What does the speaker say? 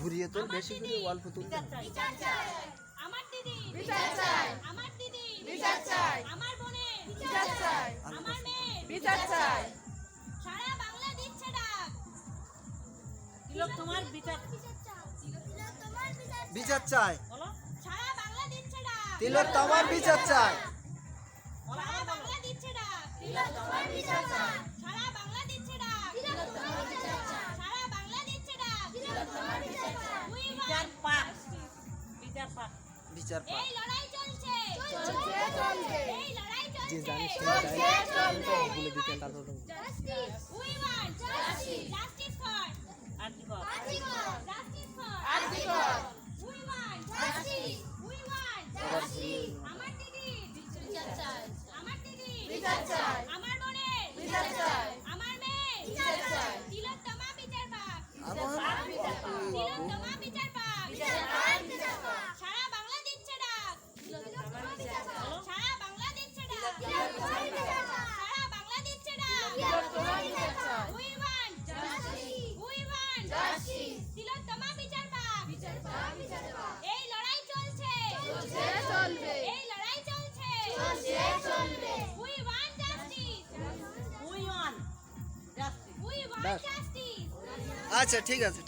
ঘুরিয়ে তোল বেশি করে অল্প তুলতে হবে। বিচার চাই। আমার দিদি বিচার চাই। আমার দিদি বিচার চাই। আমার বোনের বিচার চাই। আমার মেয়ের বিচার চাই। সারা বাংলা দিচ্ছে ডাক। তিলক তোমার বিচার বিচার চাই। বলো। সারা বাংলা দিচ্ছে ডাক। তিলক তোমার বিচার চাই। সারা বাংলা দিচ্ছে ডাক। তোমার বিচার পা এই লড়াই চলছে। চলছে চলবে এই লড়াই যে চলছে। জানিস want Justice. তিলক তোমা বিচার পাক। বিচার পাক বিচার পাক। এই লড়াই চলছে। চলছে চলবে। এই লড়াই চলছে। চলবে। We justice. আচ্ছা ঠিক আছে।